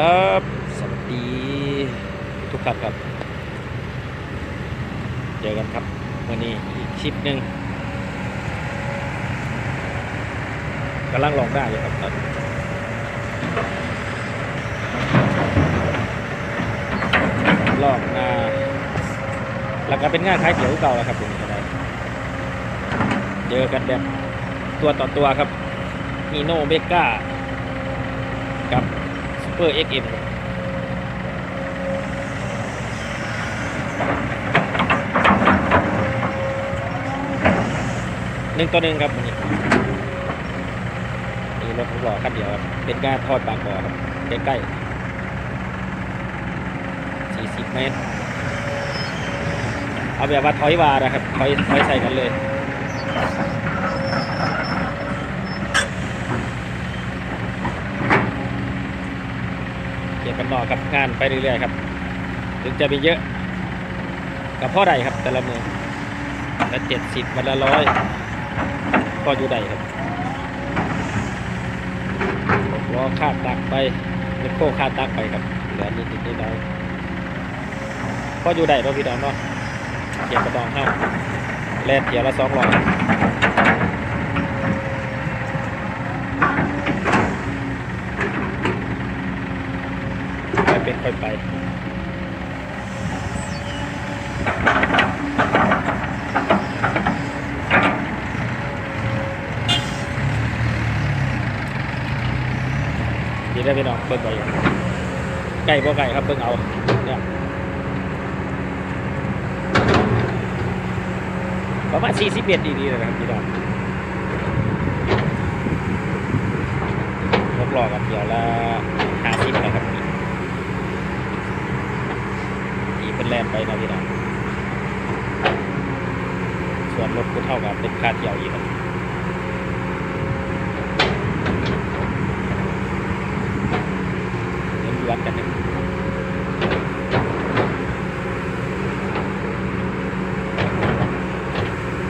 ครับ สวัสดีทุกท่านครับ เจอกันครับวันนี้อีกคลิปหนึ่งกำลังลองได้อยู่ครับตอนนี้ลองอ่าแล้วก็เป็นงานขายเขียวเก่าแล้วครับผมเจอกันแบบตัวต่อตัวครับนีโนเบก้า เปอร์เอ็กเอ็มหนึ่งต่อหนึ่งครับวันนี้มีรถหล้อคันเดียวครับเป็นการทอดปากบ่อครับใกล้ๆสี่สิบเมตร เอาแบบว่าถอยวานะครับถอยถอยใส่กันเลย เกับงานไปเรื่อยๆครับ ถึงจะมีเยอะกับพ่อใดครับแต่ละมือละเจ็ดสิบวันละร้อยก็อยู่ใดครับล้อคาดตักไปเป็นโค้คาดตักไปครับเหลือนิดนิดนิดน้อยก็อยู่ใดเราพี่น้องเนาะเกียร์กระดองห้าแล่นเกียร์ละสองร้อย เป็นค่อยไปดีได้พี่น้องเบิ่งไปไก่บ่ไก่ครับเบิ่งเอาเนี่ยประมาณ40เมตรดีๆเลยนะครับพี่น้องรถรอกันเดี๋ยวละ50นะครับนี่ เป็นแลนไปนะพี่น้องส่วนรถกูเท่ากับเป็นค่าเที่ยวอีกครับเดี๋ยวดูวัดกันนะ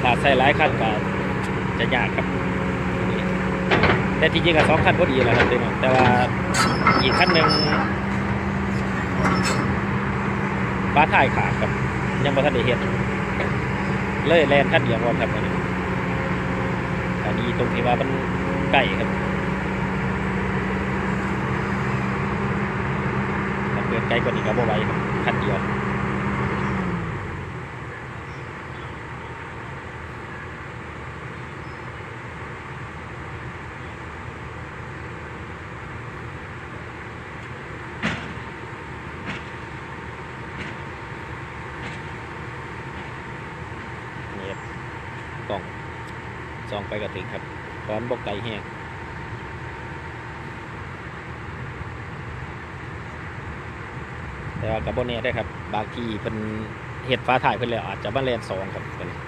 ถ้าใส่หลายขั้นก็จะยากครับ แต่ที่จริงกับสองขั้นพอดีแหละครับพี่น้องแต่ว่าอีกขั้นหนึ่ง ฟ้าถ่ายขาดครับ ยังบ่ทันได้เห็นเลยแลนขั้นเดียวพร้อมครับอันนี้อันนี้ตรงที่ว่ามันใกล้ครับเปิดไกลกว่านี้ก็บ่ไหวครับคันเดียวนี่ครับกล่องซ องไปกระถึงครับตอนบกไก่แห้งแต่ว่ากับโบเน่ได้ครับ บางทีเป็นเห็ดฟ้าถ่ายเพิ่นแล้วอาจจะมานแลนสองครับตัวนี้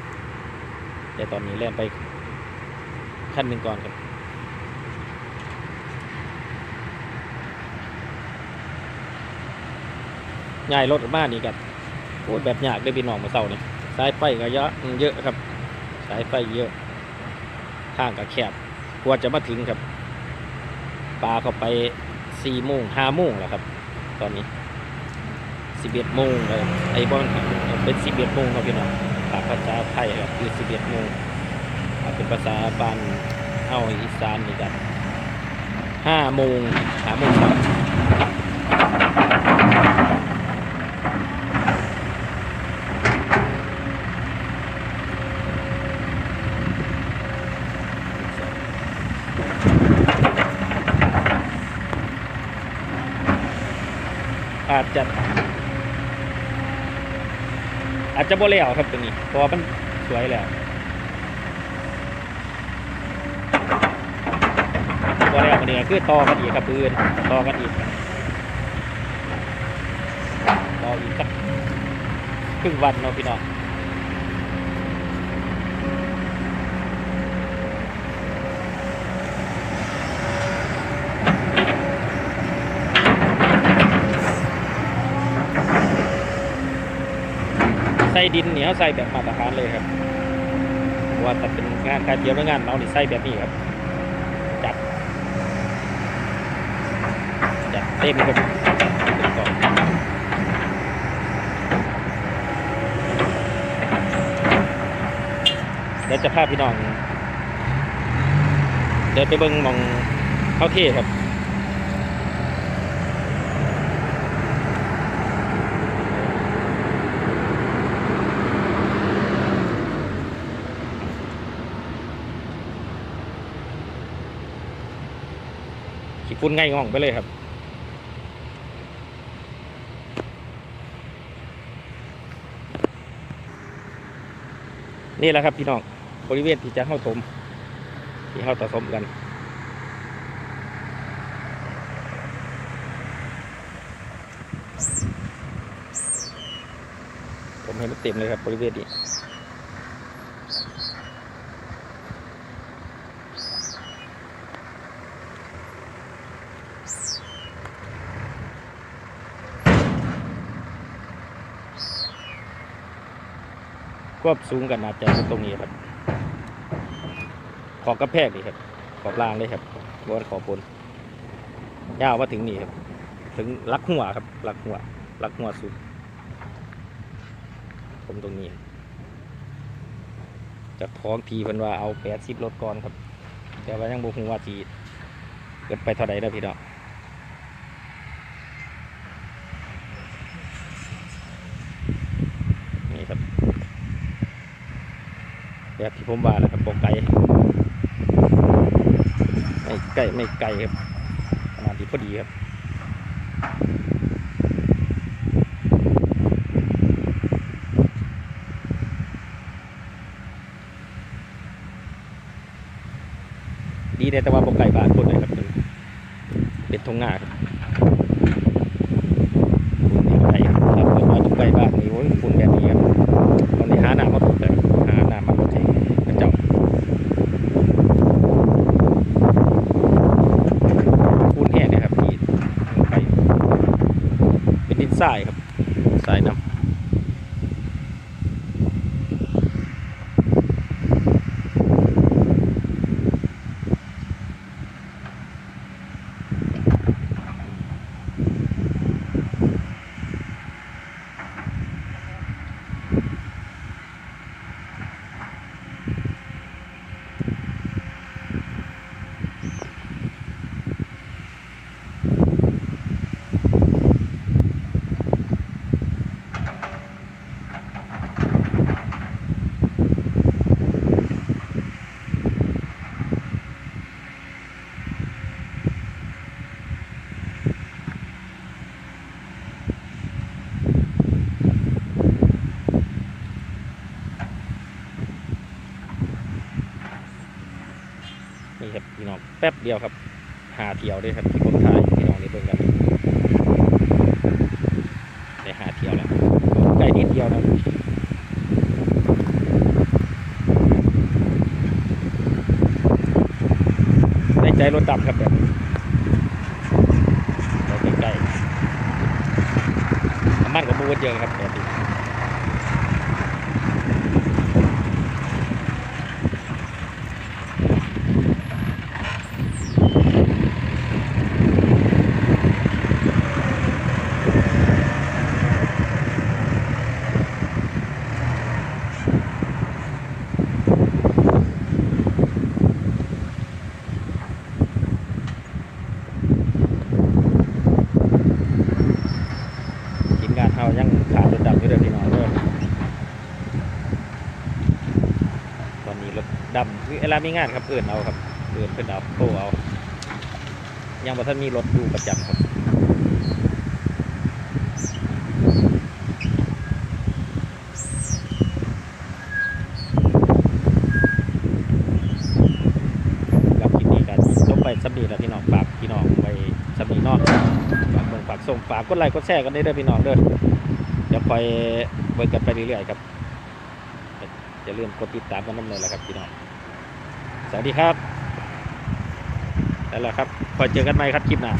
แต่ตอนนี้แล่นไปขั้นหนึ่งก่อนครับง่ายรถมากนี่กันโอ้ยแบบยากได้พี่น้องมาเศร้านี่สายไฟก็เยอะเยอะครับ สายไฟเยอะ ทางก็แคบกว่าจะมาถึงครับปลาเข้าไปสี่โมงห้าโมงแล้วครับ ตอนนี้สิบเอ็ดโมงเลยไอ้บอลเป็นสิบเอ็ดโมงครับพี่น้องตามภาษาไทยครับคือสิบเอ็ดโมงเป็นภาษาบานเอาอีสานนี่กันห้าโมงห้าโมงครับอาจจะ อาจจะบ่แล้วครับตัวนี้เพราะว่ามันสวยแล้วบ่แล้วมันนี่ยคือต่อกันอีกครับปืนต่อกันอีกต่ออีกสักครึ่งวันเนาะพี่น้อง ส่ดินเหนียวใส่แบบมาตรฐานเลยครับว่าถ้าเป็นงานการเดียวหรืองานเรานี่ใส่แบบนี้ครับ จัด จัดเต็มครับเต็มกล่องเดี๋ยวจะพาพี่น้อง เดินไปเบิ่งมองเข้าเท่ครับ ขี้ฝุ่นง่ายง่องไปเลยครับนี่แหละครับพี่น้องบริเวณที่จะเข้าถมที่เข้าผสมกัน ผมให้มันเต็มเลยครับบริเวณนี้ ควบสูงกันอาจจะตรงนี้ครับ ขอบกระแพกนี่ครับ ขอบล่างเลยครับบนขอบบนยาวมาถึงนี่ครับ ถึงลักหัวครับลักหัวลักหัวสุด ผมตรงนี้จากท้องทีเพิ่นว่าเอาแปดสิบรถก่อนครับ แต่ว่ายังบ่ฮู้ว่าสิเกิดไปเท่าใดนะพี่น้องนี่ครับ แบบที่ผมว่าแหละครับบอกไก่ไม่ไก่ไม่ไก่ครับขนาดที่พอดีครับดีแต่ว่าบอกไก่บาดคนเลยครับเป็นทงหน้าครับฝุ่นนี่ก็ได้ครับถ้าเกิดว่าตกไก่บาดนี่โอ้ยฝุ่นแบบนี้ครับตอนนี้หาหน้ามาตกเลยหาหน้ามาตกที่กระเจ้า ปูนแห้งเนะครับที่ลงไปเป็นดินทรายครับสายน้ำ ป๊บเดียวครับ หาเที่ยวด้วยครับที่ผมถ่ายพี่น้องได้เบิ่งกันได้หาเที่ยวแล้วไกลนิดเดียวนะในใจรถดำครับแบบเราใกล้ๆน้ำมันกับบูดเยอะครับแบบนี้ ทีมงานเฮายังขาดรถดำอยู่ เด้อพี่น้องเด้อตอนนี้รถดำคือเวลามีงานครับเอื่นเอาครับเอื่นเพิ่นเอาโตเอา ยังบ่ทันมีรถอยู่ประจำครับรับกินดีกันลงไปสำนีแล้วพี่น้องฝากพี่น้องไว้สำนีนอกฝากเบิ่งฝากส่งฝากกดไลค์กดแชร์กันได้เด้อพี่น้องเด้อ เดี๋ยวคอยเบิกกันไปเรื่อยๆครับอย่าลืมกดติดตามกันน้ำเลยละครับพี่น้องสวัสดีครับนั่นแหละครับคอยเจอกันใหม่ครับคลิปหน้า